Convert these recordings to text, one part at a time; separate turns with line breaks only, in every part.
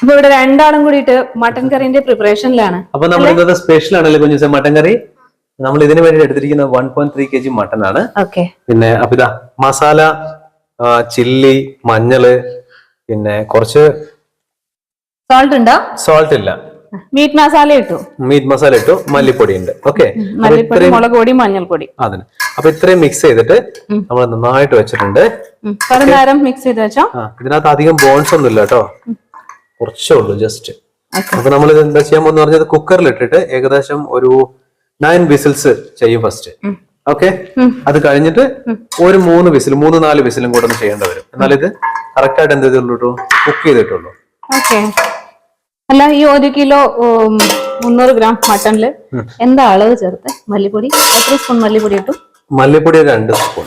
അപ്പൊ ഇവിടെ രണ്ടാളും കൂടിയിട്ട് മട്ടൻ കറിന്റെ പ്രിപ്പറേഷനിലാണ്.
അപ്പൊ നമ്മൾ ഇന്നത്തെ സ്പെഷ്യൽ ആണല്ലോ കുഞ്ഞു മട്ടൻ കറി. നമ്മൾ ഇതിനു വേണ്ടി എടുത്തിരിക്കുന്ന one point three K G mutton ആണ്.
ഓക്കെ
പിന്നെ അപ്പൊ ഇതാ മസാല ചില്ലി മഞ്ഞൾ പിന്നെ കുറച്ച്
സോൾട്ട് ഉണ്ടോ?
സോൾട്ട് ഇല്ല.
മീറ്റ് മസാല ഇട്ടു.
മീറ്റ് മസാല ഇട്ടു മല്ലിപ്പൊടി ഉണ്ട്. ഓക്കെ
മല്ലിപ്പൊടി മുളക് പൊടി മഞ്ഞൾപ്പൊടി.
അതിന്. അപ്പൊ ഇത്രയും മിക്സ് ചെയ്തിട്ട് നമ്മൾ നന്നായിട്ട് വെച്ചിട്ടുണ്ട്.
നേരം മിക്സ് ചെയ്ത് വെച്ചോ?
ഇതിനകത്ത് അധികം ബോൺസ് ഒന്നും ഇല്ല കേട്ടോ കുറച്ചേ ഉള്ളൂ ജസ്റ്റ് അപ്പൊ നമ്മൾ ഇത് എന്താ ചെയ്യാൻ പോകുന്ന പറഞ്ഞത് കുക്കറിൽ ഇട്ടിട്ട് ഏകദേശം ഒരു നയൻ വിസിൽസ് ചെയ്യും ഫസ്റ്റ് ഓക്കെ അത് കഴിഞ്ഞിട്ട് ഒരു മൂന്ന് വിസിൽ മൂന്ന് നാല് വിസിലും കൂടെ ഒന്ന് ചെയ്യേണ്ടി വരും. എന്നാൽ ഇത് കറക്റ്റ് ആയിട്ട് എന്ത് ചെയ്തിട്ടുള്ളൂ കുക്ക് ചെയ്തിട്ടുള്ളൂ.
അല്ല ഈ ഒരു കിലോ മുന്നൂറ് ഗ്രാം മട്ടണിൽ എന്താ അളവ് ചേർത്ത്? മല്ലിപ്പൊടി? എത്ര സ്പൂൺ മല്ലിപ്പൊടി ഇട്ടു.
മല്ലിപ്പൊടി ഒരു രണ്ട് സ്പൂൺ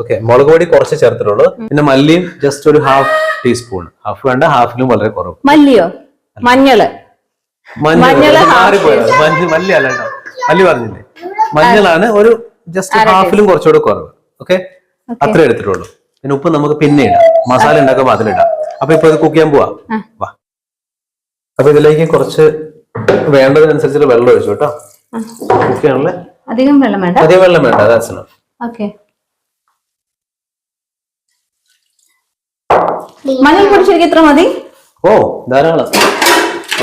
ഓക്കെ മുളക് പൊടി കുറച്ച് ചേർത്തിട്ടുള്ളൂ. പിന്നെ മല്ലിയും ജസ്റ്റ് ഒരു ഹാഫ് ടീസ്പൂൺ ഹാഫ് വേണ്ട ഹാഫിലും വളരെ കുറവ്.
മല്ലിയോ? മഞ്ഞൾ.
മഞ്ഞൾ
മഞ്ഞൾ
ഇത്
half
മാറിപ്പോയത് മഞ്ഞ മല്ലി അല്ല മല്ലി പറഞ്ഞില്ലേ? മഞ്ഞളാണ് ഒരു ജസ്റ്റ് ഹാഫിലും കുറച്ചുകൂടെ കുറവ്. ഓക്കെ അത്ര എടുത്തിട്ടുള്ളൂ. പിന്നെ ഉപ്പ് നമുക്ക് പിന്നെ ഇടാം. മസാല ഉണ്ടാക്കുമ്പോൾ അതിലിടാം അപ്പൊ ഇപ്പൊ ഇത് കുക്ക് ചെയ്യാൻ പോവാ. വാ. അപ്പൊ ഇതിലേക്ക് കുറച്ച് വേണ്ടതിനനുസരിച്ചിട്ട് വെള്ളം ഒഴിച്ചു കേട്ടോ. കുക്ക് ചെയ്യാനുള്ള?
അധികം വെള്ളം വേണ്ട?
അധികം വെള്ളം വേണ്ട ദാറ്റ്സ്.
ഓക്കെ. മഞ്ഞൾപ്പൊടി ശരിക്കും എത്ര മതി?
ഓ ധാരാളം.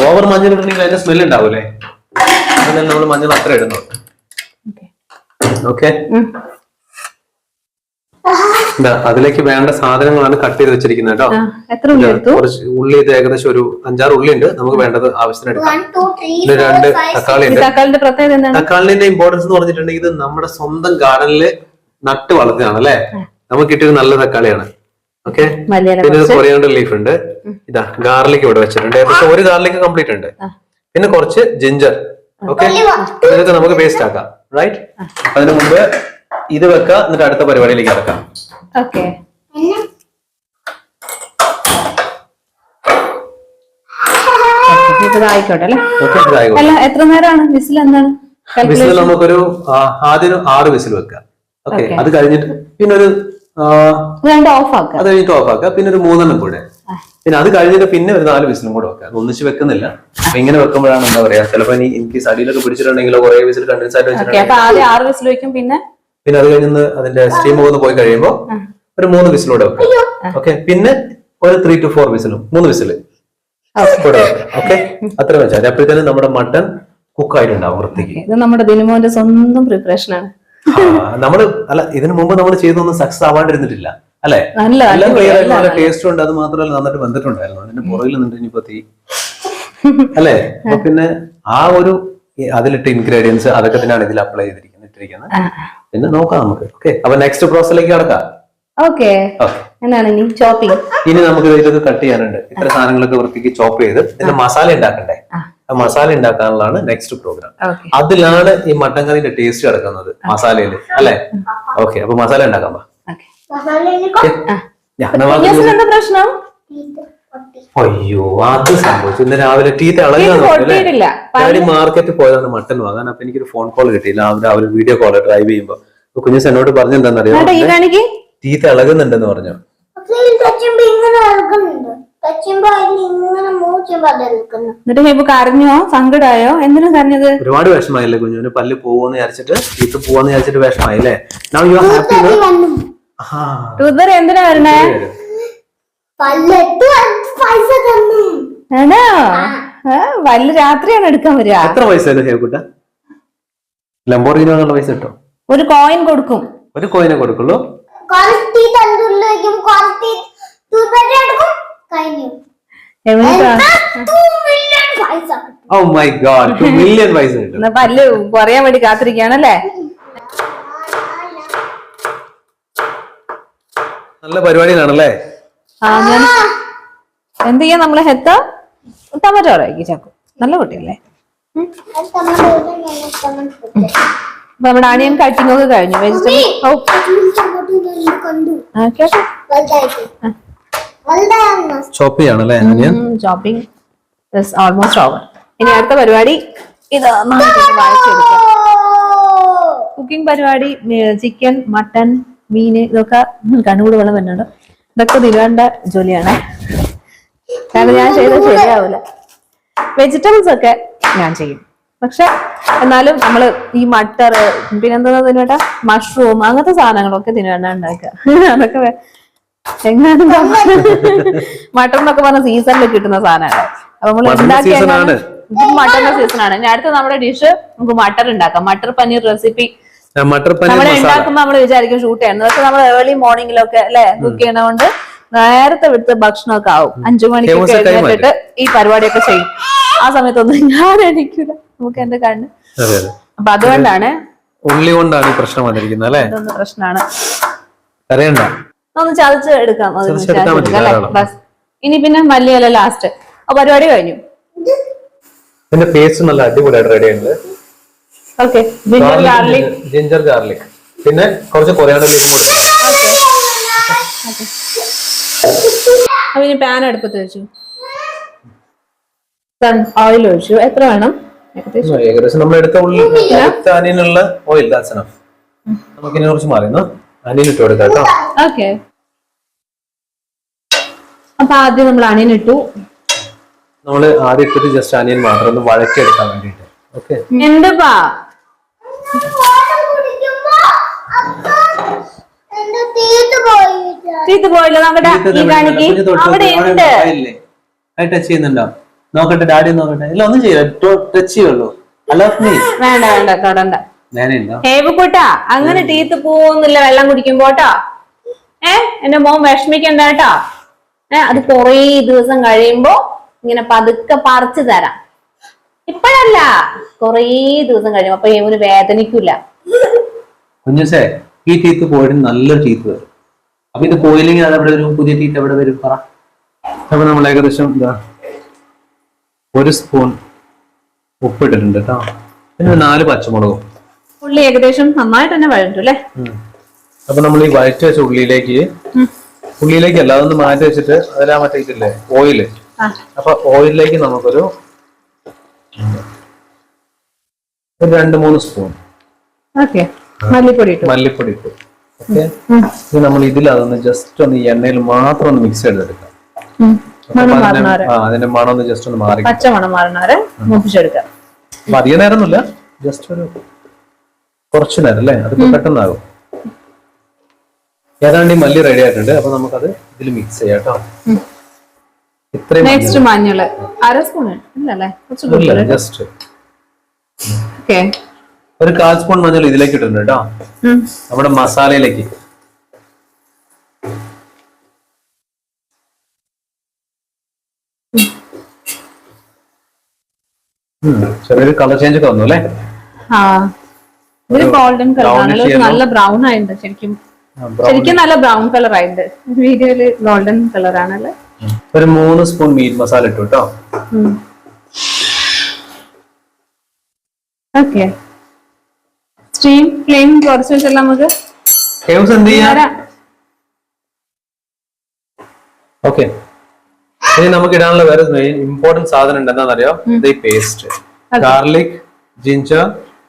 ഓവർ മഞ്ഞൾ ഇട്ടുണ്ടെങ്കിൽ അതിന്റെ സ്മെൽ ഉണ്ടാവൂലേ? അങ്ങനെ നമ്മൾ മഞ്ഞൾ അത്ര ഇടുന്നു ഓക്കെ. അതിലേക്ക് വേണ്ട സാധനങ്ങളാണ് കട്ട് ചെയ്ത് വെച്ചിരിക്കുന്നത് കേട്ടോ.
എത്ര ഉള്ളി എടുത്തു?
കുറച്ച് ഉള്ളി ഇത് ഏകദേശം ഒരു അഞ്ചാറ് ഉള്ളി ഉണ്ട്. നമുക്ക് വേണ്ടത് ആവശ്യത്തിന് എടുക്കാം. പിന്നെ രണ്ട് തക്കാളി ഉണ്ട്.
തക്കാളിന്റെ പ്രത്യേകത എന്താണ്?
തക്കാളിന്റെ ഇമ്പോർട്ടൻസ് എന്ന് പറഞ്ഞിട്ടുണ്ടെങ്കിൽ ഇത് നമ്മുടെ സ്വന്തം ഗാർഡനിൽ നട്ട് വളർത്തിയാണ് അല്ലെ നമുക്ക് കിട്ടിയൊരു നല്ല തക്കാളിയാണ്. ഓക്കെ പിന്നെ കൊറിയാണ്ടർ ലീഫ് ഉണ്ട്. ഇതാ ഗാർലിക് ഇവിടെ വെച്ചിട്ടുണ്ട്. ഏകദേശം ഒരു ഗാർലിക് കംപ്ലീറ്റ് ഉണ്ട്. പിന്നെ കുറച്ച് ജിഞ്ചർ ഓക്കെ ഇതൊക്കെ നമുക്ക് പേസ്റ്റ് ആക്കാം. റൈറ്റ് അതിനു മുമ്പ് ഇത് വെക്കാം. എന്നിട്ട് അടുത്ത പരിപാടിയിലേക്ക് ഇറക്കാം.
ഓക്കെ. അല്ലെ? അല്ല എത്ര നേരമാണ്? വിസിൽ എന്താണ്?
വിസിൽ നമുക്കൊരു ആദ്യം ആറ് വിസിൽ വെക്കാം. ഓക്കെ. അത് കഴിഞ്ഞിട്ട് പിന്നെ ഒരു
ഓഫ് ആക്കുക
അത് കഴിഞ്ഞിട്ട് ഓഫ് ആക്കാം. പിന്നെ ഒരു മൂന്നെണ്ണം കൂടെ. പിന്നെ അത് കഴിഞ്ഞിട്ട് പിന്നെ ഒരു നാല് വിസിലും കൂടെ വെക്കാം. ഒന്നിച്ച് വെക്കുന്നില്ല. അപ്പൊ ഇങ്ങനെ വെക്കുമ്പോഴാണ് എന്താ പറയാ ചിലപ്പോ ഇനി എനിക്ക് സടിയിലൊക്കെ പിടിച്ചിട്ടുണ്ടെങ്കിലോ കുറെ വിസിൽ കണ്ടിന്യൂസ് ആയിട്ട്
ഓക്കെ
വെച്ചിട്ടുണ്ടെങ്കിൽ
ആദ്യം ആറ് വിസിൽ വെക്കും പിന്നെ
പിന്നെ അത് കഴിഞ്ഞ് അതിന്റെ സ്റ്റീം പോകുന്ന പോയി കഴിയുമ്പോൾ ഒരു മൂന്ന് വിസിലൂടെ വെക്കാം. ഓക്കെ പിന്നെ ഒരു ത്രീ ടു ഫോർ വിസിലും മൂന്ന് വിസിൽ. കൂടെ ഓക്കെ അത്ര വെച്ചാൽ അപ്പോഴത്തേനും നമ്മുടെ മട്ടൺ കുക്ക് ആയിട്ടുണ്ടാവും വൃത്തിക്ക്.
ഇത് നമ്മുടെ ദിനമോന്റെ സ്വന്തം പ്രിപ്പറേഷൻ ആണ്.
നമ്മൾ അല്ല ഇതിനു മുമ്പ് നമ്മൾ ചെയ്തൊന്നും സക്സസ് ആവാണ്ടിരുന്നിട്ടില്ല. അല്ലെ? എല്ലാം ക്ലിയർ ആയിട്ട് നല്ല ടേസ്റ്റ് ഉണ്ട്. അത് മാത്രമല്ല നന്നായിട്ട് വന്നിട്ടുണ്ടായിരുന്നു അതിന്റെ പുറകിൽ നിന്നിട്ട് ഇനിയിപ്പോ തീ. അല്ലെ? പിന്നെ ആ ഒരു അതിലിട്ട് ഇൻഗ്രീഡിയൻസ് അതൊക്കെ തന്നെയാണ് ഇതിൽ അപ്ലൈ ചെയ്തിരിക്കുന്നത്. ഇട്ടിരിക്കുന്നത് പിന്നെ നോക്കാം നമുക്ക്. ഓക്കെ അപ്പൊ നെക്സ്റ്റ് പ്രോസസ്സിലേക്ക് കടക്കാം.
ഓക്കെ എന്താണ് ഇനി ചോപ്പിംഗ്
ഇനി നമുക്ക് ഇതൊക്കെ കട്ട് ചെയ്യാനുണ്ട്. ഇത്ര സാധനങ്ങളൊക്കെ വൃത്തിക്ക് ചോപ്പ് ചെയ്ത് ഇതിന്റെ മസാല ഉണ്ടാക്കണ്ടേ ആ. മസാല ഉണ്ടാക്കാനുള്ളതാണ് നെക്സ്റ്റ് പ്രോഗ്രാം അതിലാണ് ഈ മട്ടൻ കറിന്റെ ടേസ്റ്റ് കിടക്കുന്നത് മസാലയിൽ അല്ലെ? ഓക്കെ അപ്പൊ മസാല ഉണ്ടാക്കാം
പ്രശ്നം.
അയ്യോ അത് സംഭവിച്ചു. ഇന്ന് രാവിലെ ടീ
ഇത്
ഇളകാൻ മാർക്കറ്റിൽ പോയതാണ് മട്ടൻ വാങ്ങാൻ അപ്പൊ എനിക്കൊരു ഫോൺ കോൾ കിട്ടിയില്ല. അവർ അവർ വീഡിയോ കോൾ ഡ്രൈവ് ചെയ്യുമ്പോ. കുഞ്ഞു കുഞ്ഞുസ് എന്നോട് പറഞ്ഞെന്താണെന്നറിയോ
ഏട്ടാ
തിളകുന്നുണ്ടെന്ന് പറഞ്ഞു
എന്നിട്ട് ഇപ്പൊ കരഞ്ഞോ? സങ്കടായോ? എന്തിനാ കരഞ്ഞത്?
ഒരുപാട് വിഷമായില്ലേ കുഞ്ഞുവിന് പല്ല് പോവെന്ന് വിചാരിച്ചിട്ട് തീത്ത് പോവാന്ന് വിചാരിച്ചിട്ട് വിഷമായില്ലേ നൗ യു ആർ ഹാപ്പി
ഇത്
എന്തിനാ വരണേ?
പൈസ തന്നു.
ആണോ? വല്ല രാത്രിയാണ് എടുക്കാൻ വരിക.
എത്ര പൈസ ഹേക്കുട്ട ലംബോർഗിനുള്ള പൈസ കിട്ടോ?
ഒരു കോയിൻ കൊടുക്കും.
ഒരു കോയിനെ കൊടുക്കുള്ളൂ.
എന്നാ പല്ല് കുറയാൻ വേണ്ടി കാത്തിരിക്കുകയാണല്ലേ
നല്ല പരിപാടിയിലാണല്ലേ?
ആ ഞാൻ എന്ത് ചെയ്യാ നമ്മൾ ഹെത്ത? ടൊമാറ്റോ ആക്കി ചാക്കു. നല്ല കുട്ടിയല്ലേ. അപ്പൊ നമ്മുടെ ആണിയൻ കട്ടിങ് ഒക്കെ കഴിഞ്ഞു. വെജിറ്റബിൾ ചോപ്പിംഗ് ഓൾമോസ്റ്റ് ഓവർ ഇനി അടുത്ത പരിപാടി. ഇത് വായിച്ചെടുക്കാം. കുക്കിംഗ് പരിപാടി ചിക്കൻ മട്ടൻ മീൻ ഇതൊക്കെ കണ്ണുകൂടി വെള്ളം വരുന്നുണ്ട്. ഇതൊക്കെ നിലവേണ്ട ജോലിയാണ്. കാരണം ഞാൻ ചെയ്താൽ ശരിയാവില്ല വെജിറ്റബിൾസ് ഒക്കെ ഞാൻ ചെയ്യും. പക്ഷെ എന്നാലും നമ്മൾ ഈ മട്ടർ പിന്നെന്താ തിന്നുവേട്ടാ മഷ്റൂം അങ്ങനത്തെ സാധനങ്ങളൊക്കെ തിന്നുവേണ്ട ഉണ്ടാക്കുക. അതൊക്കെ എങ്ങാനും മട്ടർ എന്നൊക്കെ പറഞ്ഞ സീസണിൽ കിട്ടുന്ന സാധനമാണ്. അപ്പൊ നമ്മൾ
ഉണ്ടാക്കിയ
ഉണ്ടാക്കി മട്ടറിന്റെ സീസൺ ആണ്. ഇനി അടുത്ത നമ്മുടെ ഡിഷ് നമുക്ക് മട്ടർ ഉണ്ടാക്കാം. മട്ടർ പനീർ റെസിപ്പി
മട്ടർ പനീർ
നമ്മൾ ഉണ്ടാക്കുമ്പോ നമ്മൾ വിചാരിക്കും ഷൂട്ട് ചെയ്യണം നമ്മൾ ഏർലി മോർണിംഗിലൊക്കെ അല്ലെ കുക്ക് ചെയ്യണോണ്ട് നേരത്തെ വിടുത്ത് ഭക്ഷണമൊക്കെ ആവും. അഞ്ചു
മണിക്ക് കഴിഞ്ഞിട്ട്
എഴുന്നേറ്റിട്ട് ഈ പരിപാടിയൊക്കെ ചെയ്യും. ആ സമയത്തൊന്നും ഞാൻ എണീക്കൂല. നമുക്ക് എന്റെ കണ്ണ്. അപ്പൊ അതുകൊണ്ടാണ്
ഉള്ളി കൊണ്ടാണ് ഈ പ്രശ്നം വന്നിരിക്കുന്നത് അല്ലേ?
പ്രശ്നമാണ്
അറിയണ്ട
ഒന്ന് ചതച്ച് എടുക്കാം. ബസ്. ഇനി പിന്നെ മല്ലിയല്ല ലാസ്റ്റ് അപ്പൊ പരിപാടി കഴിഞ്ഞു.
ഇതിന്റെ പേസ്റ്റ് നല്ല അടിപൊളിയായിട്ട് റെഡി ഉണ്ട്.
Okay ginger garlic
ginger garlic പിന്നെ കുറച്ച് കൊറിയാണ്ടർ ലീഫും കൊടുക്കണം
അപ്പൊ ഇനി പാൻ അടുപ്പത്ത് വെച്ചു. ഓയിൽ ഒഴിച്ചു. എത്ര വേണം? ഏകദേശം?
നമ്മൾ എടുത്ത ഉള്ളി എടുത്ത അനിയനുള്ള ഓയിൽ ദാറ്റ്സ് എനഫ് നമുക്കിനി കുറച്ച് മാറി എന്നാ? അനിയൻ ഇട്ട് കൊടുക്കാം കേട്ടോ.
ഓക്കെ അപ്പൊ ആദ്യം നമ്മൾ അനിയൻ ഇട്ടു.
നമ്മൾ ആദ്യം ഇട്ടിട്ട് ജസ്റ്റ് അനിയൻ മാത്രം ഒന്ന് വഴക്കെടുക്കാൻ വേണ്ടിട്ട് ഓക്കെ
എന്റെ ചീത്ത പോയില്ല. നോക്കട്ടെ ഈ കാണിക്ക് അവിടെ ഉണ്ട്
ടച്ച് ചെയ്യുന്നുണ്ടോ? നോക്കട്ടെ ഡാഡി നോക്കട്ടെ. ഇല്ല ഒന്നും ചെയ്യില്ല. ടച്ച് ചെയ്യുള്ളൂ.
വേണ്ട വേണ്ട തൊടണ്ട. ഹേബുക്കുട്ടാ അങ്ങനെ ടീത്ത് പോവുന്നില്ല. വെള്ളം കുടിക്കുമ്പോട്ടോ ഏ എന്റെ മോൻ വിഷമിക്കണ്ട കേട്ടാ ഏ അത് കൊറേ ദിവസം കഴിയുമ്പോ ഇങ്ങനെ പതുക്കെ പറിച്ചു തരാം. ഇപ്പോഴല്ല കൊറേ ദിവസം കഴിയുമ്പോ. അപ്പൊ ഹേബുന് വേദനിക്കൂല.
കുഞ്ഞുസേ ഈ തീത്ത് പോയിട്ട് നല്ലൊരു തീത്ത് വരും. അപ്പൊ ഇത് പോയില്ലെങ്കിൽ അത് എവിടെ വരും? പുതിയ തീറ്റ് എവിടെ വരും? പറ. അപ്പൊ നമ്മൾ ഏകദേശം എന്താ ഒരു സ്പൂൺ ഉപ്പിട്ടിട്ടുണ്ട് കേട്ടോ പിന്നെ നാല് പച്ചമുളകും.
ഉള്ളി ഏകദേശം നന്നായിട്ട് തന്നെ വഴണ്ടു അല്ലേ.
അപ്പൊ നമ്മൾ ഈ വഴറ്റി വെച്ച ഉള്ളിയിലേക്ക് ഉള്ളിയിലേക്ക് അല്ല അതൊന്ന് മാറ്റി വെച്ചിട്ട് അതിലാ മറ്റേ ഇതില്ലേ
ഓയിൽ
അപ്പൊ ഓയിലിലേക്ക് നമുക്കൊരു ഒരു രണ്ട് മൂന്ന് സ്പൂൺ
ഓക്കെ. മല്ലിപ്പൊടി
മല്ലിപ്പൊടി ഇട്ടു. ഓക്കെ ഇത് നമ്മൾ ഇതിൽ അതൊന്ന് ജസ്റ്റ് ഒന്ന് ഈ എണ്ണയിൽ മാത്രം ഒന്ന് മിക്സ് ചെയ്തെടുക്കാം. അതിന്റെ- മണം ഒന്ന് ജസ്റ്റ് ഒന്ന് മാറി.
പച്ച മണം മാറുന്നവരെ മൂപ്പിച്ചെടുക്കാം.
അപ്പൊ അധികം നേരമൊന്നുമില്ല. ജസ്റ്റ് ഒരു കുറച്ചു നേരം അല്ലേ? അത് പെട്ടെന്നാകും. ഏതാണ്ട് ഈ മല്ലി റെഡി ആയിട്ടുണ്ട്. അപ്പൊ നമുക്കത് ഇതിൽ മിക്സ് ചെയ്യാം കേട്ടോ ഇത്രയും
നെക്സ്റ്റ് മഞ്ഞൾ. അര സ്പൂൺ ഇല്ലല്ലേ?
ജസ്റ്റ്
ഓക്കെ
ഒരു കാൽ സ്പൂൺ മഞ്ഞൾ ഇതിലേക്ക് ഇട്ടിട്ടുണ്ട് കേട്ടോ. നമ്മുടെ മസാലയിലേക്ക്. ചെറിയൊരു കളർ ചേഞ്ച് ഒക്കെ വന്നു അല്ലേ?
ഒരു ഗോൾഡൻ കളർ. നല്ല ബ്രൗൺ ആയിട്ടുണ്ട് ശരിക്കും. ശരിക്കും നല്ല ബ്രൗൺ കളർ ആയിട്ടുണ്ട്. വീഡിയോയിൽ ഗോൾഡൻ കളർ ആണല്ലേ?
ഒരു മൂന്ന് സ്പൂൺ മീറ്റ് മസാല ഇട്ടു കേട്ടോ.
ഓക്കെ സ്റ്റീം ഫ്ലെയിം കുറച്ച് വെച്ചല്ല നമുക്ക്
ഹേവ്സ് എന്ത് ചെയ്യാം? ഓക്കെ ഇനി നമുക്ക് ഇടാനുള്ള വേറെ മെയിൻ ഇമ്പോർട്ടന്റ് സാധനം ഉണ്ട് എന്താണെന്നറിയോ ഇത് ഈ പേസ്റ്റ് ഗാർലിക് ജിഞ്ചർ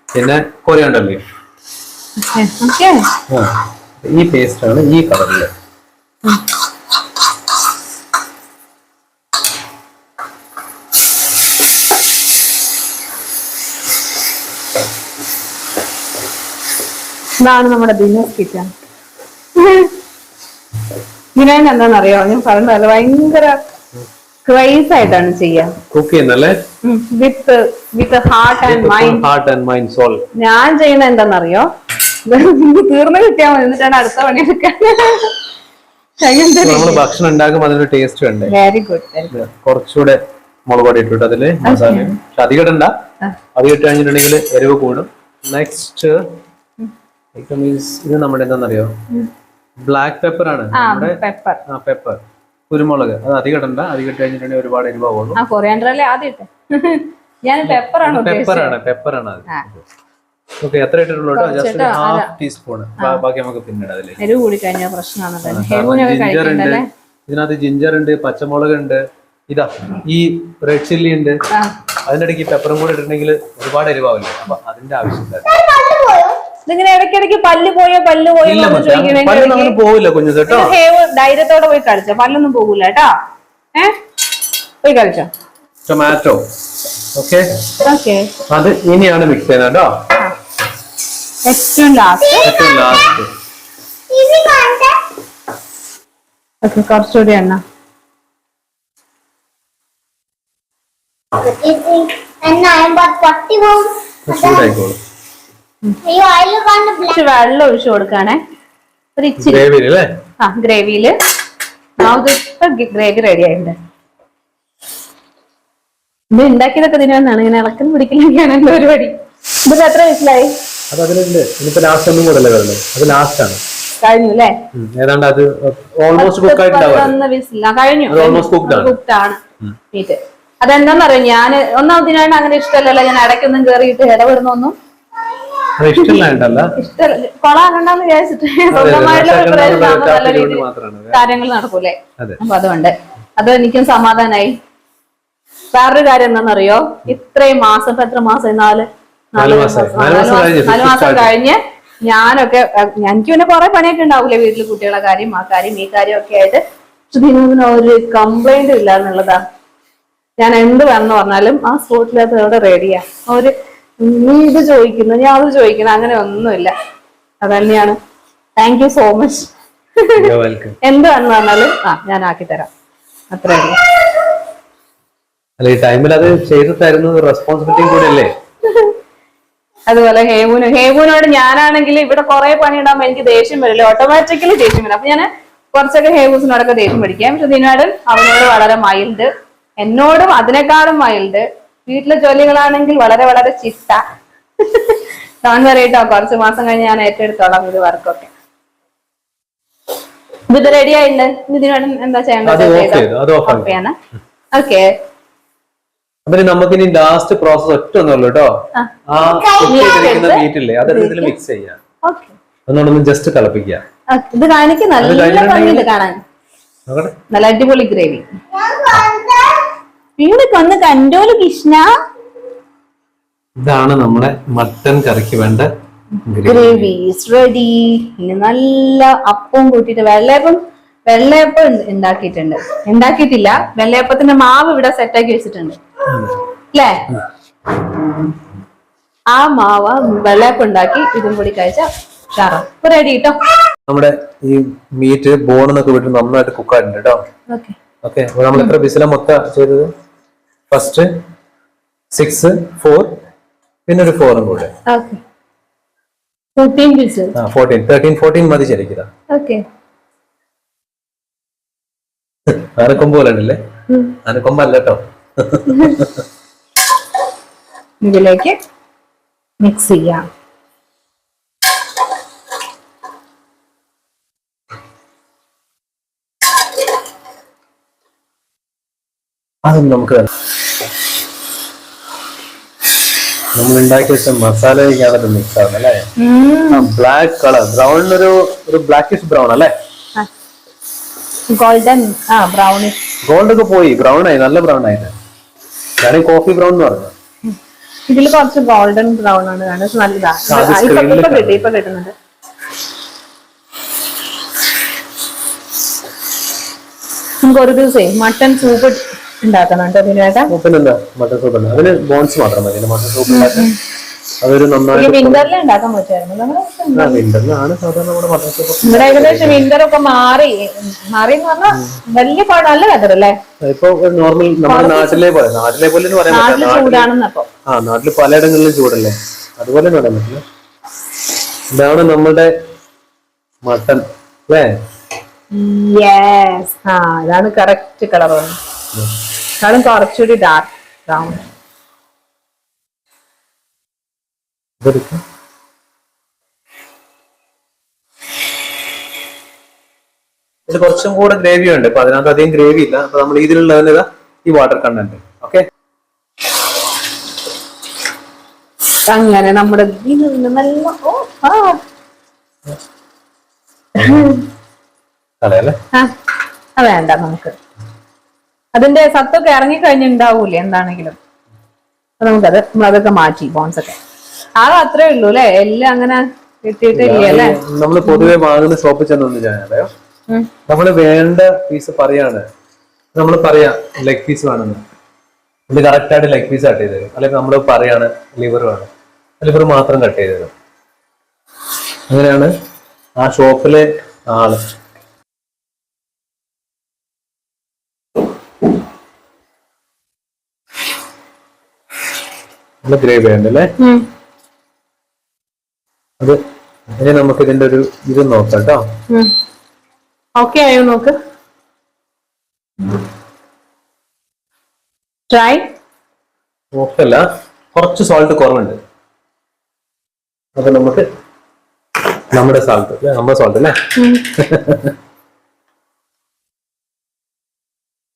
പിന്നെ കൊറിയാണ്ടർ ലീഫ് ഈ പേസ്റ്റ് ആണ് ഈ കളറിൽ
ഇതാണ് നമ്മുടെ ബിസിനസ് കിച്ചൺ. ഇതിനായിട്ട് എന്താണെന്നറിയോ? ഞാൻ പറഞ്ഞതല്ല ഭയങ്കര ക്രൈസ് ആയിട്ടാണ് ചെയ്യാ.
Cook ചെയ്യുന്നല്ലേ
with with heart and mind
heart and mind soul
ഞാൻ ചെയ്യുന്ന എന്താണെന്നറിയോ? തീർന്നു കിട്ടിയാൽ മതി എന്നിട്ടാണ് അടുത്ത പണിയെടുക്കാൻ
നമ്മൾ ഭക്ഷണം ഉണ്ടാക്കുമ്പോൾ അതിനൊരു ടേസ്റ്റ് വേണ്ടേ?
വെരി ഗുഡ്
കുറച്ചുകൂടെ മുളക് പൊടി ഇട്ടിട്ട് അതിൽ മസാല പക്ഷെ അധികം ഇടണ്ട. അധികം ഇട്ട് കഴിഞ്ഞിട്ടുണ്ടെങ്കിൽ എരിവ് കൂടും. നെക്സ്റ്റ് ഈസ് ഇത് നമ്മുടെ എന്താണെന്നറിയോ? ബ്ലാക്ക് പെപ്പർ ആണ്.
പെപ്പർ
ആ പെപ്പർ കുരുമുളക്. അത് അധികം ഇടണ്ട. അധികം ഇട്ട് കഴിഞ്ഞിട്ടുണ്ടെങ്കിൽ ഒരുപാട്
അല്ലേ ഞാൻ പെപ്പർ ആണ്
പെപ്പർ ആണ് പെപ്പർ ആണ് അത്. ഓക്കെ എത്ര ഇട്ടിട്ടുള്ളൂ ജസ്റ്റ് ഹാഫ് ടീസ്പൂൺ ബാക്കി നമുക്ക് പിന്നീട് അതിലേക്ക്.
എരിവ് കൂടി കഴിഞ്ഞാൽ
ഉണ്ട്. ഇതിനകത്ത് ജിഞ്ചർ ഉണ്ട് പച്ചമുളക് ഉണ്ട്. ഇതാ ഈ റെഡ് ചില്ലി ഉണ്ട്.
അതിനിടയ്ക്ക്
അതിന്റെ ഇടയ്ക്ക് പെപ്പറും കൂടെ ഇട്ടിട്ടുണ്ടെങ്കിൽ ഒരുപാട് എരിവാവില്ല? അപ്പൊ അതിന്റെ ആവശ്യമില്ല.
പോയോ
ഇടയ്ക്കിടയ്ക്ക് പല്ല് പോയോ പല്ല് പോയോ
കുഞ്ഞു കേട്ടോ.
ഹേവ് ധൈര്യത്തോടെ പോയി കളിച്ചോ. പല്ലൊന്നും പോകൂല കേട്ടോ. ഏ? പോയി കളിച്ചോ.
ടൊമാറ്റോ ഓക്കെ
ഓക്കെ
അത് ഇനിയാണ് മിക്സ് ചെയ്യുന്നത് കേട്ടോ.
ഏറ്റവും ലാസ്റ്റ്
ഏറ്റവും ലാസ്റ്റ്
ഓക്കെ കുറച്ചുകൂടി എണ്ണ.
ഇത് എന്നാ പട്ടി പോകും അതാ
കുറച്ച് വെള്ളം ഒഴിച്ചു കൊടുക്കാണേ ഒരു ഇച്ചിരി ആ ഗ്രേവിയിൽ ഗ്രേവി റെഡി ആയിട്ടുണ്ട്. ഇത് ഉണ്ടാക്കിയതൊക്കെ ഇതിനാണ് ഇങ്ങനെ ഇളക്കൽ പിടിക്കലൊക്കെയാണ് എന്റെ പരിപാടി. ഇതിപ്പോ എത്ര വയസ്സിലായി?
അത് അതിലുണ്ട്. ഇനിയിപ്പോ ലാസ്റ്റ് ഒന്നും കൂടെ അല്ലേ വരുന്നത് അത് ലാസ്റ്റ് ആണ്.
കഴിഞ്ഞു അല്ലേ?
ഉം. ഏതാണ്ട് അത് ഓൾമോസ്റ്റ് കുക്ക് ആയിട്ടുണ്ടാവും
കഴിഞ്ഞു.
ഓൾമോസ്റ്റ് ആണ്.
കുക്ക്ഡ് ആണ്. മീറ്റ് അതെന്താന്നറിയോ? ഞാൻ ഒന്നാമതിനാണ് അങ്ങനെ ഇഷ്ടമല്ലല്ലോ. ഞാൻ ഇടയ്ക്കൊന്നും കേറിയിട്ട് ഇടപെടുന്നൊന്നും കൊളാകണ്ടെന്ന് വിചാരിച്ചിട്ട് സ്വന്തമായിട്ടുള്ള നല്ല രീതിയിൽ കാര്യങ്ങൾ നടക്കൂലേ. അപ്പൊ അതുകൊണ്ട് അത് എനിക്കും സമാധാനായി. വേറൊരു കാര്യം എന്താണെന്നറിയോ? ഇത്രയും മാസം ഇപ്പൊ എത്ര മാസം? നാല്
നാല് മാസം. കഴിഞ്ഞ്.
ഞാനൊക്കെ എനിക്ക് പിന്നെ കുറെ പണിയൊക്കെ ഉണ്ടാവൂലെ വീട്ടിൽ കുട്ടികളെ കാര്യം ആ കാര്യം ഈ കാര്യം ഒക്കെ ആയിട്ട്. പക്ഷെ ഒരു കംപ്ലൈന്റ് ഇല്ല എന്നുള്ളതാ. ഞാൻ എന്ത് വേണമെന്ന് പറഞ്ഞാലും ആ സ്പോട്ടിലത് അവിടെ റെഡിയാ ഒരു നീ ഇത് ചോദിക്കുന്നു ഞാൻ അത് ചോദിക്കുന്നു അങ്ങനെ ഒന്നുമില്ല. അത് തന്നെയാണ് thank you so much
welcome
എന്ത് വന്നു പറഞ്ഞാലും ആ ഞാൻ ആക്കി തരാം. അത്രേ ഉള്ളൂ.
അല്ല ഈ ടൈമിൽ അത് ചെയ്തു തരുന്നത് റെസ്പോൺസിബിലിറ്റി
അതുപോലെ ഹേമുന്. ഹേമുനോട് ഞാനാണെങ്കിൽ ഇവിടെ കുറെ പണിയുണ്ടാകുമ്പോൾ എനിക്ക് ദേഷ്യം വരില്ല? ഓട്ടോമാറ്റിക്കലി ദേഷ്യം വരും. അപ്പൊ ഞാൻ കുറച്ചൊക്കെ ഹേമൂസിനോടൊക്കെ ദേഷ്യം പിടിക്കാം. പക്ഷെ ദിനാടൻ അവനോട് വളരെ മൈൽഡ് എന്നോടും അതിനേക്കാളും മൈൽഡ് വീട്ടിലെ ജോലികളാണെങ്കിൽ വളരെ വളരെ ചിട്ട. ഡോൺ പറയട്ടോ കുറച്ച് മാസം കഴിഞ്ഞ് ഞാൻ ഏറ്റെടുത്തോളാം ഇത് വർക്കൊക്കെ. ഇത് റെഡി ആയിട്ടുണ്ട്? ഇതിനോട് എന്താ. ചെയ്യേണ്ടത്? ഓക്കെ
അപ്പൊ നമുക്ക് ഇനി ലാസ്റ്റ് പ്രോസസ് ഒറ്റ ഒന്നുള്ളൂ കേട്ടോ
ആ.
ചെയ്തിരിക്കുന്ന അത് ഇതിൽ മിക്സ് ചെയ്യാം.
ഓക്കെ
അതുകൊണ്ടൊന്ന് ജസ്റ്റ് കളപ്പിക്കുക
ഇത് കാണിക്ക് നല്ല ഭംഗിയുണ്ട് കാണാൻ. നല്ല അടിപൊളി ഗ്രേവി
ഞാൻ കണ്ട
വീട് കൊന്ന് കൃഷ്ണ.
ഇതാണ് നമ്മുടെ മട്ടൻ കറിക്ക് വേണ്ട ഗ്രേവി.
റെഡി ഇനി നല്ല അപ്പവും കൂട്ടിയിട്ട് വെള്ളയപ്പം വെള്ളയപ്പം ഉണ്ടാക്കിയിട്ടുണ്ട് ഉണ്ടാക്കിയിട്ടില്ല വെള്ളയപ്പത്തിന്റെ മാവ് ഇവിടെ സെറ്റാക്കി വെച്ചിട്ടുണ്ട്. അല്ലേ? ആ മാവ് വെള്ളയപ്പം ഉണ്ടാക്കി ഇതും കൂടി കഴിച്ച ഷാറ. ഇപ്പൊ റെഡി കേട്ടോ
നമ്മുടെ ഈ മീറ്റ് ബോണെന്നൊക്കെ വിട്ട് നന്നായിട്ട് കുക്കാറുണ്ട് കേട്ടോ
ഓക്കെ
നമ്മൾ എത്ര ബിസില മൊത്തം ചെയ്തത്? ഫസ്റ്റ് സിക്സ് ഫോർ പിന്നെ ഒരു ഫോറും കൂടെ.
ഫോർട്ടീൻ
തേർട്ടീൻ മതി ശരിക്കും
ഓക്കെ
ആനക്കൊമ്പ് പോലെ ഉണ്ടല്ലേ? ആനക്കൊമ്പല്ല കേട്ടോ.
ഇതിലേക്ക് മിക്സ് ചെയ്യാം.
അതും നമുക്ക് വേണ്ട. നമ്മൾ ഉണ്ടാക്കി വെച്ച മസാലയൊക്കെയാണ് ഇത് മിക്സ് ആവുന്നത് അല്ലേ? ബ്ലാക്ക് കളർ ബ്രൗണിനൊരു ഒരു ബ്ലാക്കിഷ് ബ്രൗൺ അല്ലേ?
ഗോൾഡൻ ആ ബ്രൗണിഷ്
ഗോൾഡ് ഒക്കെ പോയി ബ്രൗൺ ആയി നല്ല ബ്രൗൺ ആയിട്ട് ഞാൻ കോഫി ബ്രൗൺ എന്ന് പറഞ്ഞു
ഇതിൽ കുറച്ച് ഗോൾഡൻ ബ്രൗൺ ആണ് കാണുന്നത് നല്ലതാ. ഇപ്പൊ
screen
കിട്ടി ഇപ്പൊ കിട്ടുന്നുണ്ട്. നമുക്ക് ഒരു ദിവസേ മട്ടൺ സൂപ്പ് ഉണ്ടാക്കുന്നുണ്ട്
മട്ടൺ അതിന് ബോൺസ് മാത്രം മതി. മട്ടൺ സൂപ്പ് അതൊരു
ഈ
നന്നായിട്ട്
വിന്ററിൽ ഉണ്ടാക്കാൻ പറ്റുമായിരുന്നു. നമ്മുടെ
വിന്ററിലാണ് സാധാരണ നമ്മുടെ മട്ടൺ സൂപ്പ്
ഇവിടെ ഏകദേശം വിന്റർ ഒക്കെ മാറി. മാറി എന്ന് പറഞ്ഞാൽ വലിയ പാട് നല്ല വെതർ അല്ലേ?
ഇപ്പൊ ഒരു നോർമൽ നമ്മുടെ നാട്ടിലെ പോലെ നാട്ടിലെ പോലെ പറയാൻ പറ്റില്ല. ആ നാട്ടിൽ പലയിടങ്ങളിലും ചൂടല്ലേ? അതുപോലെ ഒന്നും പറയാൻ പറ്റില്ല. ഇതാണ് നമ്മുടെ മട്ടൺ അല്ലേ?
യെസ് ആ ഇതാണ് കറക്റ്റ് കളർ അതാണ് കുറച്ചുകൂടി ഡാർക്ക് ബ്രൗൺ
ഇത് കുറച്ചും കൂടെ ഗ്രേവി ഉണ്ട്. അപ്പൊ അതിനകത്ത് അധികം ഗ്രേവി ഇല്ല. അപ്പൊ നമ്മൾ ഇതിലുള്ള തന്നെ ഇതാ ഈ വാട്ടർ കണ്ടന്റ് ഓക്കെ
അങ്ങനെ നമ്മുടെ നല്ല ഓ ആ, അത് വേണ്ട നമുക്ക്. അതിന്റെ സത്തൊക്കെ ഇറങ്ങി കഴിഞ്ഞുണ്ടാവൂലേ എന്താണെങ്കിലും. അപ്പൊ നമുക്കത് നമ്മളതൊക്കെ മാറ്റി ബോൺസ് ഒക്കെ. ആകെ അത്രേ ഉള്ളൂ അല്ലെ? എല്ലാം അങ്ങനെ കിട്ടിയിട്ടില്ല അല്ലെ?
നമ്മൾ പൊതുവെ വാങ്ങുന്ന ഷോപ്പിൽ ചെന്നൊന്നും ഞാൻ അറിയോ? നമ്മൾ വേണ്ട പീസ് പറയാണ്. നമ്മൾ പറയാ ലെഗ് പീസ് വേണമെന്ന്. ഇത് കറക്റ്റ് ആയിട്ട് ലെഗ് പീസ് കട്ട് ചെയ്ത് തരും അല്ലെങ്കിൽ നമ്മൾ പറയാണ് ലിവർ വേണം. ലിവർ മാത്രം കട്ട് ചെയ്ത് തരും അങ്ങനെയാണ് ആ ഷോപ്പിലെ ആൾ. നല്ല ഗ്രേവി ഉണ്ടല്ലേ അത് ഇനി നമുക്ക് ഇതിന്റെ ഒരു ഇത് നോക്കാം കേട്ടോ.
ഓക്കെ ആയോ നോക്ക്. ട്രൈ
നോക്കല്ല കുറച്ച് സോൾട്ട് കുറവുണ്ട്. അപ്പൊ നമുക്ക് നമ്മുടെ സാൾട്ട് അല്ലേ? നമ്മുടെ സോൾട്ട് അല്ലേ?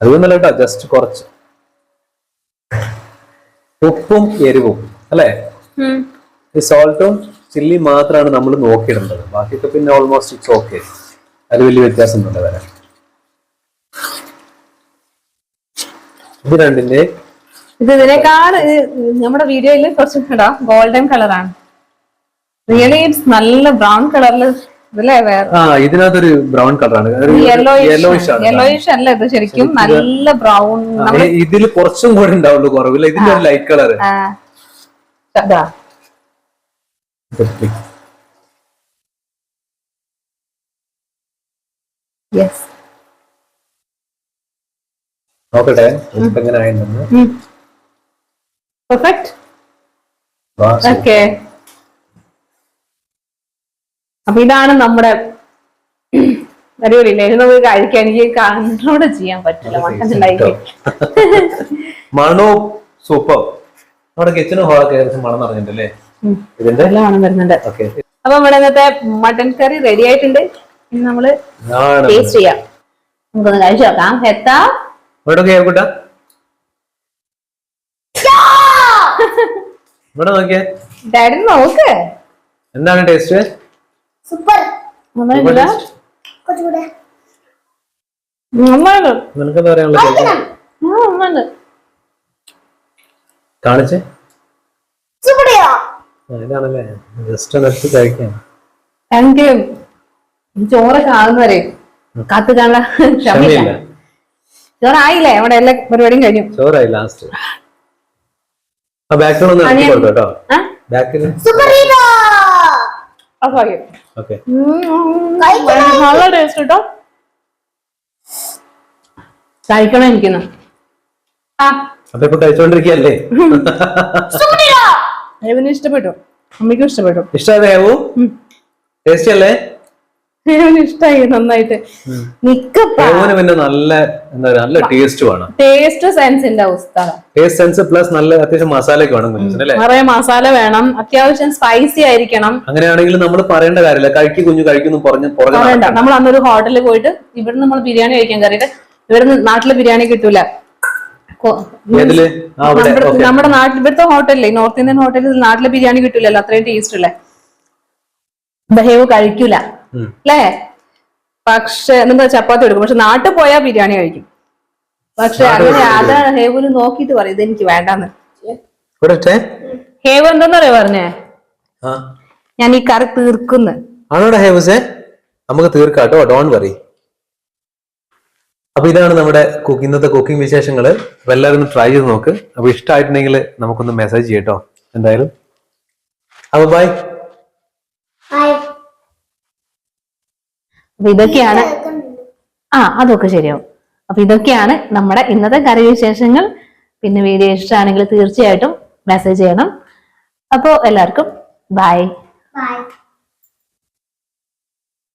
അതുകൊണ്ടല്ല കേട്ടോ ജസ്റ്റ് കുറച്ച്. ഉപ്പും എരിവും അല്ലേ? ഈ സോൾട്ടും ചില്ലി മാത്രമാണ് നമ്മൾ നോക്കിയിടേണ്ടത് ബാക്കിയൊക്കെ പിന്നെ ഓൾമോസ്റ്റ് ഇറ്റ്സ് ഓക്കെ അത് വലിയ വ്യത്യാസമൊന്നുമില്ല വരാൻ. ഇത് രണ്ടിന്റെ
ഇത് ഇതിനേക്കാൾ നമ്മുടെ വീഡിയോയിൽ കുറച്ച് ഗോൾഡൻ കളറാണ് റിയലി ഇറ്റ്സ് നല്ല ബ്രൗൺ കളറിൽ
ഇതിനകത്തൊരു ബ്രൗൺ കളറാണ് യെല്ലോയിഷ്
അല്ല ഇത് ശരിക്കും നല്ല ബ്രൗൺ
ഇതിൽ കുറച്ചും കൂടെ ഉണ്ടാവുള്ളൂ കുറവില്ല. ഇതിന്റെ ഒരു ലൈറ്റ് കളർ നോക്കട്ടെ എങ്ങനെ ആയിട്ടുണ്ടെന്ന്
പെർഫെക്റ്റ് ഓക്കെ അപ്പൊ ഇതാണ് നമ്മുടെ അറിയില്ല നമുക്ക് കഴിക്കാൻ എനിക്ക് കൺട്രോൾ ചെയ്യാൻ പറ്റില്ല. മട്ടൻ
മണവും സൂപ്പർ നമ്മുടെ കിച്ചണും ഹോളൊക്കെ ഏകദേശം മണം നിറഞ്ഞിട്ടല്ലേ? ഇതിന്റെ
നല്ല മണം വരുന്നുണ്ട്
ഓക്കെ.
അപ്പൊ നമ്മുടെ ഇന്നത്തെ മട്ടൻ കറി റെഡി ആയിട്ടുണ്ട്. ഇനി നമ്മൾ ടേസ്റ്റ് ചെയ്യാം. നമുക്കൊന്ന് കഴിച്ചു നോക്കാം. എത്താ?
ഇവിടെ കേൾക്കൂട്ട ഇവിടെ നോക്കിയേ.
ഡാഡി നോക്ക്.
എന്താണ് ടേസ്റ്റ്
സൂപ്പർ.
നന്നായിട്ടില്ല
കുറച്ചുകൂടെ.
നന്നായിട്ട്
നിനക്ക് എന്താ പറയാനുള്ള
ആ, നന്നായിട്ട്
കാണിച്ചേ?
സൂപ്പറിയോ
ആ, ജസ്റ്റ് ഒന്ന് എടുത്ത് കഴിക്കാം.
എനിക്ക് ഈ ചോറൊക്കെ ആകുന്നവരെ കാത്തു കാണാൻ ക്ഷമയില്ല. ചോറായില്ലേ? അവിടെ എല്ലാ പരിപാടിയും കഴിഞ്ഞു.
ചോറായി ലാസ്റ്റ് ആ ബാക്കിൽ ഒന്ന് കേട്ടോ ബാക്കിൽ
സൂപ്പർ ഹീറോ
അപ്പൊ ആയി.
ഓക്കെ
ഉം, നല്ല ടേസ്റ്റ് കേട്ടോ കഴിക്കണം എനിക്കിന്ന്.
കഴിച്ചോണ്ടിരിക്കല്ലേ?
ഇഷ്ടപ്പെട്ടു. അമ്മയ്ക്കും ഇഷ്ടപ്പെട്ടു.
ഇഷ്ടമായോ ടേസ്റ്റ് അല്ലേ
ഏവനും ഇഷ്ടമായി നന്നായിട്ട്. നിക്കപ്പാ
ഏവന് പിന്നെ നല്ല എന്താ പറയാ നല്ല ടേസ്റ്റ് വേണം.
ടേസ്റ്റ് സെൻസിന്റെ അവസ്ഥ
ടേസ്റ്റ് സെൻസ് പ്ലസ് നല്ല അത്യാവശ്യം മസാലയൊക്കെ വേണം കുഞ്ഞിന് അല്ലേ?
മസാല വേണം. അത്യാവശ്യം സ്പൈസി ആയിരിക്കണം.
അങ്ങനെയാണെങ്കിൽ നമ്മൾ പറയേണ്ട കാര്യമില്ല. കഴിക്ക് കുഞ്ഞു കഴിക്കുന്നു പറഞ്ഞു
പറയണ്ട. നമ്മൾ അന്നൊരു ഹോട്ടലിൽ പോയിട്ട് ഇവിടെ നമ്മൾ ബിരിയാണി കഴിക്കാൻ കയറിയിട്ട് ഇവിടുന്ന് നാട്ടിൽ ബിരിയാണി കിട്ടൂല. നമ്മുടെ- നാട്ടിൽ ഇവിടുത്തെ ഹോട്ടലില്ലേ നോർത്ത് ഇന്ത്യൻ ഹോട്ടലിൽ നാട്ടിലെ ബിരിയാണി കിട്ടൂലല്ലോ. അത്രയും ടേസ്റ്റ് ഉള്ളേ. ബഹേവ് കഴിക്കൂല. അല്ലേ പക്ഷെ എന്താ ചപ്പാത്തി എടുക്കും പക്ഷെ നാട്ടിൽ പോയാൽ ബിരിയാണി കഴിക്കും. പക്ഷെ അങ്ങനെ അതാണ് ഹേവന് നോക്കിട്ട് പറയും ഇതെനിക്ക് വേണ്ടെന്ന്. വേണ്ടാന്ന്
എന്താന്ന് പറയാ
ഹേവ് പറഞ്ഞേ? ഞാൻ ഈ കറി തീർക്കുന്നു.
ആണോടാ ഹേവസേ നമുക്ക് തീർക്കാട്ടോ ഡോൺ വറി അപ്പൊ ഇതാണ് നമ്മുടെ കുക്ക് ഇന്നത്തെ കുക്കിംഗ് വിശേഷങ്ങൾ അപ്പൊ എല്ലാവരും ഒന്ന് ട്രൈ ചെയ്ത് നോക്ക്. അപ്പൊ ഇഷ്ടമായിട്ടുണ്ടെങ്കിൽ നമുക്കൊന്ന് മെസ്സേജ് ചെയ്യട്ടോ എന്തായാലും. അപ്പൊ ബൈ
അപ്പൊ ഇതൊക്കെയാണ് ആ അതൊക്കെ ശരിയാവും. അപ്പൊ ഇതൊക്കെയാണ് നമ്മുടെ ഇന്നത്തെ കറി വിശേഷങ്ങൾ. പിന്നെ വീഡിയോ ഇഷ്ടമാണെങ്കിൽ തീർച്ചയായിട്ടും മെസ്സേജ് ചെയ്യണം. അപ്പോൾ എല്ലാവർക്കും ബൈ
ബൈ